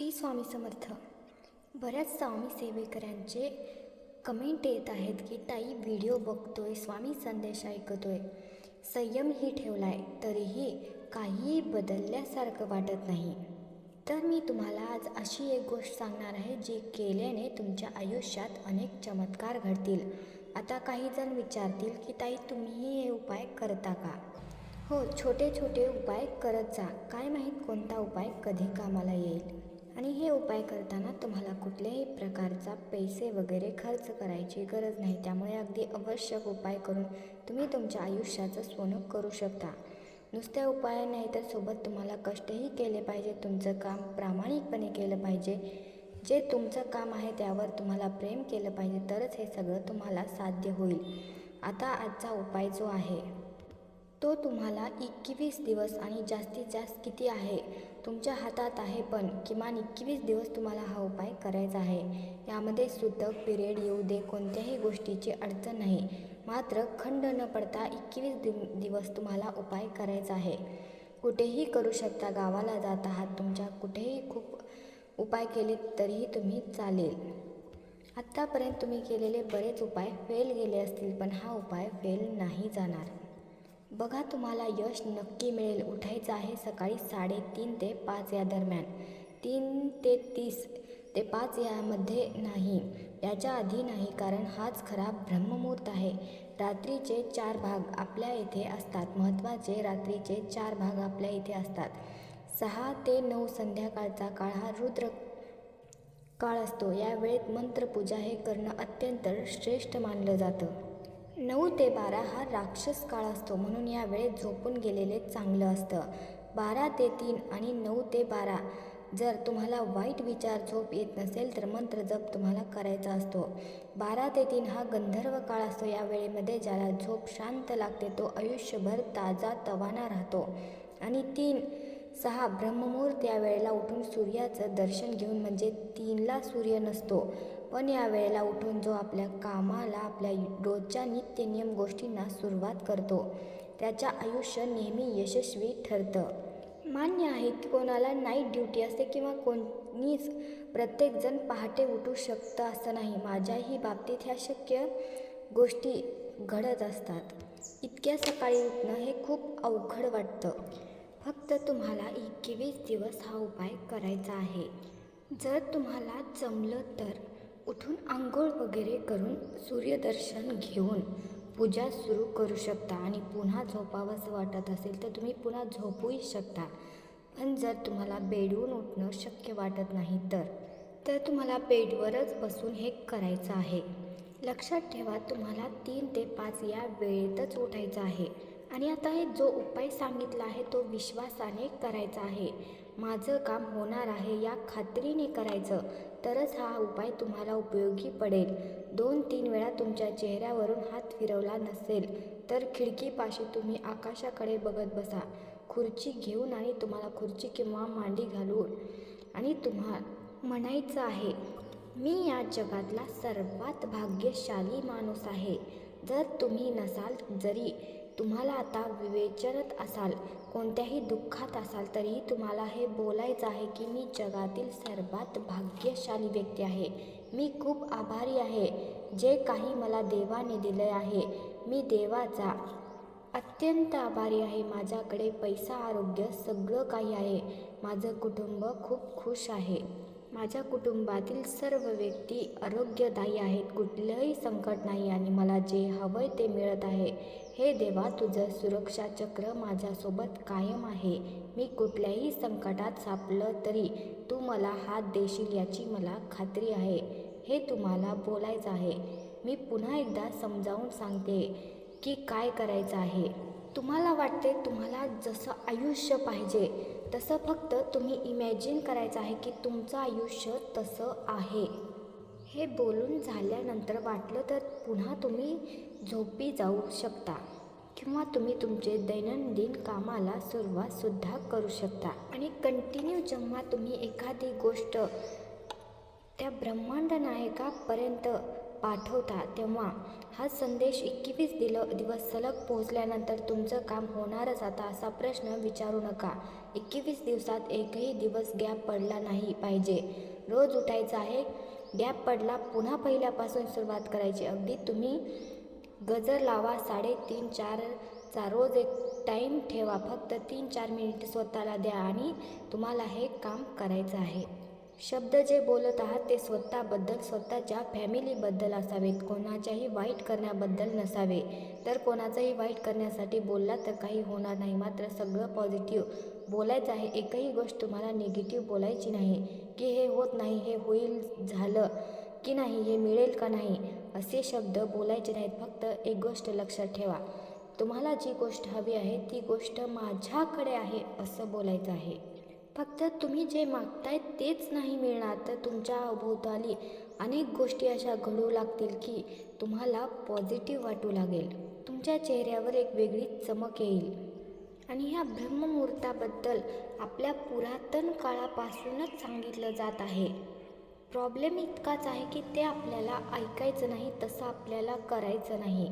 श्री स्वामी समर्थ. बऱ्याच स्वामी सेवेकरांचे कमेंट येत आहेत की ताई व्हिडिओ बघतोय स्वामी संदेश ऐकतोय. संयमही ठेवलाय तरीही काहीही बदलल्यासारखं वाटत नाही. तर मी तुम्हाला आज अशी एक गोष्ट सांगणार आहे जी केल्याने तुमच्या आयुष्यात अनेक चमत्कार घडतील. आता काही जण विचारतील की ताई तुम्ही हे उपाय करता का? हो छोटे छोटे उपाय करत जा. काय माहीत कोणता उपाय कधी कामाला येईल. आणि हे उपाय करताना तुम्हाला कुठल्याही प्रकारचा पैसे वगैरे खर्च करायची गरज नाही. त्यामुळे अगदी आवश्यक उपाय करून तुम्ही तुमच्या आयुष्याचं सोनं करू शकता. नुसत्या उपाय नाही तर सोबत तुम्हाला कष्टही केले पाहिजे. तुमचं काम प्रामाणिकपणे केलं पाहिजे. जे तुमचं काम आहे त्यावर तुम्हाला प्रेम केलं पाहिजे. तरच हे सगळं तुम्हाला साध्य होईल. आता आजचा उपाय जो आहे तो तुम्हाला एकवीस दिवस आणि जास्तीत जास्त किती आहे? तुमच्या हातात आहे पण किमान एकवीस दिवस तुम्हाला हा उपाय करायचा आहे. यामध्ये सुतक पिरियड येऊ दे कोणत्याही गोष्टीची अडचण नाही. मात्र खंड न पडता एकवीस दिव दिवस तुम्हाला उपाय करायचा आहे. कुठेही करू शकता गावाला जात आहात तुमच्या कुठेही खूप उपाय केले तरीही तुम्ही चालेल. आत्तापर्यंत तुम्ही केलेले बरेच उपाय फेल गेले असतील पण हा उपाय फेल नाही जाणार. बघा तुम्हाला यश नक्की मिळेल. उठायचं आहे सकाळी साडेतीन ते पाच या दरम्यान. तीन ते तीस ते पाच यामध्ये नाही. याच्या आधी नाही कारण हाच खरा ब्रह्ममुहूर्त आहे. रात्रीचे चार भाग आपल्या इथे असतात. महत्त्वाचे रात्रीचे चार भाग आपल्या इथे असतात. सहा ते नऊ संध्याकाळचा काळ हा रुद्र काळ असतो. या वेळेत मंत्रपूजा हे करणं अत्यंत श्रेष्ठ मानलं जातं. नऊ ते बारा हा राक्षस काळ असतो म्हणून या वेळेत झोपून गेलेले चांगलं असतं. बारा ते तीन आणि नऊ ते बारा. जर तुम्हाला वाईट विचार झोप येत नसेल तर मंत्र जप तुम्हाला करायचा असतो. बारा ते तीन हा गंधर्व काळ असतो या वेळेमध्ये ज्याला झोप शांत लागते तो आयुष्यभर ताजा तवाना राहतो. आणि तीन सहा ब्रह्ममुहूर्त या वेळेला उठून सूर्याचं दर्शन घेऊन म्हणजे तीनला सूर्य नसतो. पण या वेळेला उठून जो आपल्या कामाला आपल्या रोजच्या नित्यनियम गोष्टींना सुरुवात करतो त्याच्या आयुष्य नेहमी यशस्वी ठरतं. मान्य आहे की कोणाला नाईट ड्युटी असते किंवा कोणीच प्रत्येकजण पहाटे उठू शकतं असं नाही. माझ्याही बाबतीत ह्या शक्य गोष्टी घडत असतात. इतक्या सकाळी उठणं हे खूप अवघड वाटतं. फक्त तुम्हाला एकवीस दिवस हा उपाय करायचा आहे. जर तुम्हाला जमलं तर उठून आंघोळ वगैरे करून सूर्यदर्शन घेऊन पूजा सुरू करू शकता. आणि पुन्हा झोपावंसं वाटत असेल तर तुम्ही पुन्हा झोपूही शकता. पण जर तुम्हाला बेडवून उठणं शक्य वाटत नाही तर तर तुम्हाला बेडवरच बसून हे करायचं आहे. लक्षात ठेवा तुम्हाला तीन ते पाच या वेळेतच उठायचं आहे. आणि आता हे जो उपाय सांगितला आहे तो विश्वासाने करायचा आहे. माझं काम होणार आहे या खात्रीने करायचं तरच हा उपाय तुम्हाला उपयोगी पडेल. दोन तीन वेळा तुमच्या चेहऱ्यावरून हात फिरवला नसेल तर खिडकीपाशी तुम्ही आकाशाकडे बघत बसा. खुर्ची घेऊन आणि तुम्हाला खुर्ची किंवा मांडी घालून आणि तुम्हा म्हणायचं आहे मी या जगातला सर्वात भाग्यशाली माणूस आहे. जर तुम्ही नसाल जरी तुम्हाला आता विवेचनत असाल कोणत्याही दुःखात असाल तरीही तुम्हाला हे बोलायचं आहे की मी जगातील सर्वात भाग्यशाली व्यक्ती आहे. मी खूप आभारी आहे. जे काही मला देवाने दिले आहे मी देवाचा अत्यंत आभारी आहे. माझ्याकडे पैसा आरोग्य सगळं काही आहे. माझं कुटुंब खूप खुश आहे. माझ्या कुटुंबातील सर्व व्यक्ती आरोग्यदायी आहेत. कुठलंही संकट नाही आणि मला जे हवंय ते मिळत आहे. हे देवा तुझं सुरक्षा चक्र माझ्यासोबत कायम आहे. मी कुठल्याही संकटात सापलं तरी तू मला हात देशील याची मला खात्री आहे. हे तुम्हाला बोलायचं आहे. मी पुन्हा एकदा समजावून सांगते की काय करायचं आहे. तुम्हाला वाटते तुम्हाला जसं आयुष्य पाहिजे तसं फक्त तुम्ही इमॅजिन करायचं आहे की तुमचं आयुष्य तसं आहे. हे बोलून झाल्यानंतर वाटलं तर पुन्हा तुम्ही झोपी जाऊ शकता किंवा तुम्ही तुमचे दैनंदिन कामाला सुरुवातसुद्धा करू शकता. आणि कंटिन्यू जेव्हा तुम्ही एखादी गोष्ट त्या ब्रह्मांड नायकापर्यंत पाठवता तेव्हा हा संदेश एकवीस दिल दिवस सलग पोहोचल्यानंतर तुमचं काम होणारच आता असा प्रश्न विचारू नका. एकवीस दिवसात एकही दिवस गॅप पडला नाही पाहिजे. रोज उठायचं आहे गॅप पडला पुन्हा पहिल्यापासून सुरुवात करायची. अगदी तुम्ही गजर लावा साडेतीन चारचा रोज एक टाईम ठेवा. फक्त तीन चार मिनिट स्वतःला द्या आणि तुम्हाला हे काम करायचं आहे. शब्द जे बोलत आहात ते स्वतःबद्दल स्वतःच्या फॅमिलीबद्दल असावेत. कोणाच्याही वाईट करण्याबद्दल नसावे. तर कोणाचंही वाईट करण्यासाठी बोलला तर काही होणार नाही. मात्र सगळं पॉझिटिव्ह. बोलायचं आहे एकही गोष्ट तुम्हाला निगेटिव्ह बोलायची नाही. की हे होत नाही हे होईल झालं की नाही हे मिळेल का नाही असे शब्द बोलायचे नाहीत. फक्त एक गोष्ट लक्षात ठेवा. तुम्हाला जी गोष्ट हवी आहे ती गोष्ट माझ्याकडे आहे असं बोलायचं आहे. फक्त तुम्ही जे मागताय तेच नाही मिळणार. तर तुमच्या अभोवताली अनेक गोष्टी अशा घडू लागतील की तुम्हाला पॉझिटिव्ह वाटू लागेल. तुमच्या चेहऱ्यावर एक वेगळी चमक येईल. आणि ह्या ब्रह्ममुहूर्ताबद्दल आपल्या पुरातन काळापासूनच सांगितलं जात आहे. प्रॉब्लेम इतकाच आहे की ते आपल्याला ऐकायचं नाही तसं आपल्याला करायचं नाही.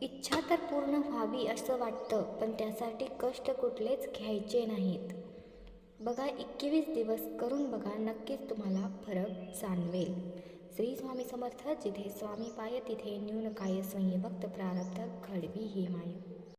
इच्छा तर पूर्ण व्हावी असं वाटतं पण त्यासाठी कष्ट कुठलेच घ्यायचे नाहीत. बघा एकवीस दिवस करून बघा नक्कीच तुम्हाला फरक जाणवेल. श्री स्वामी समर्थ जिथे स्वामी पाय तिथे न्यून काय स्वयंभक्त प्रारब्ध घडवी ही माय.